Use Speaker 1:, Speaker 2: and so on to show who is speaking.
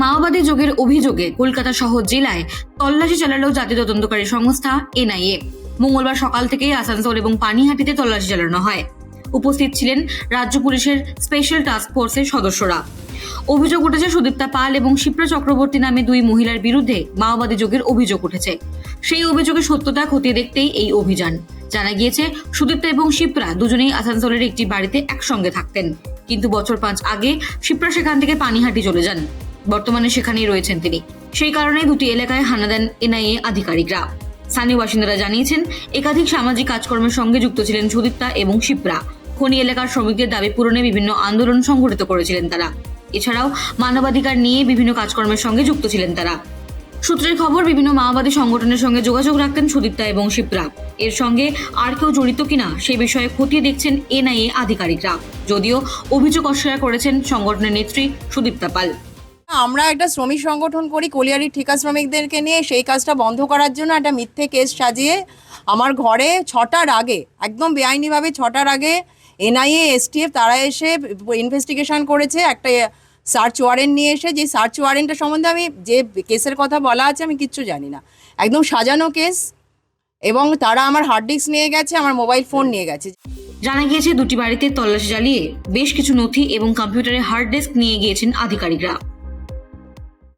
Speaker 1: মাওবাদী যোগের অভিযোগে কলকাতা সহ জেলায় তল্লাশি চালালো জাতীয় তদন্তকারী সংস্থা এনআইএ। মঙ্গলবার সকাল থেকেই আসানসোল এবং পানিহাটিতে তল্লাশি চালানো হয়। উপস্থিত ছিলেন রাজ্য পুলিশের স্পেশাল টাস্ক ফোর্সের সদস্যরা। অভিযোগ উঠেছে সুদীপ্তা পাল এবং শিপ্রা চক্রবর্তী নামে দুই মহিলার বিরুদ্ধে মাওবাদী যোগের অভিযোগ উঠেছে। সেই অভিযোগের সত্যতা খতিয়ে দেখতেই এই অভিযান। জানা গিয়েছে, সুদীপ্তা এবং শিপ্রা দুজনেই আসানসোলের একটি বাড়িতে একসঙ্গে থাকতেন। কিন্তু বছর পাঁচ আগে শিপ্রা সেখান থেকে পানিহাটি চলে যান। বর্তমানে সেখানেই রয়েছেন তিনি। সেই কারণে দুটি এলাকায় হানা দেন এনআইএ আধিকারিকরা। স্থানীয় বাসিন্দারা জানিয়েছেন, একাধিক সামাজিক কাজকর্মের সঙ্গে যুক্ত ছিলেন সুদীপ্তা এবং শিপ্রা। খনি এলাকার শ্রমিকদের দাবি পূরণে বিভিন্ন আন্দোলন সংগঠিত করেছিলেন তারা। এছাড়াও মানবাধিকার নিয়ে বিভিন্ন কাজকর্মের সঙ্গে যুক্ত ছিলেন তারা। সূত্রের খবর, বিভিন্ন মাওবাদী সংগঠনের সঙ্গে যোগাযোগ রাখতেন সুদীপ্তা এবং শিপ্রা। এর সঙ্গে আর কেউ জড়িত কিনা সে বিষয়ে খতিয়ে দেখছেন এনআইএ আধিকারিকরা। যদিও অভিযোগ অস্বীকার করেছেন সংগঠনের নেত্রী সুদীপ্তা পাল।
Speaker 2: আমরা একটা শ্রমিক সংগঠন করি, কলিয়ারি ঠিকা শ্রমিকদেরকে নিয়ে। সেই কাজটা বন্ধ করার জন্য একটা মিথ্যে কেস সাজিয়ে আমার ঘরে ছটার আগে, একদম বেআইনিভাবে ছটার আগে এনআইএ, এসটিএফ তারা এসে ইনভেস্টিগেশন করেছে, একটা সার্চ ওয়ারেন্ট নিয়ে এসে। যে সার্চ ওয়ারেন্টের সম্বন্ধে আমি যে কেসের কথা বলা আছে আমি কিচ্ছু জানি না। একদম সাজানো কেস এবং তারা আমার হার্ড ডিস্ক নিয়ে গেছে, আমার মোবাইল ফোন নিয়ে গেছে।
Speaker 1: জানা গিয়েছে, দুটি বাড়িতে তল্লাশি চালিয়ে বেশ কিছু নথি এবং কম্পিউটারে হার্ড ডিস্ক নিয়ে গিয়েছেন আধিকারিকরা।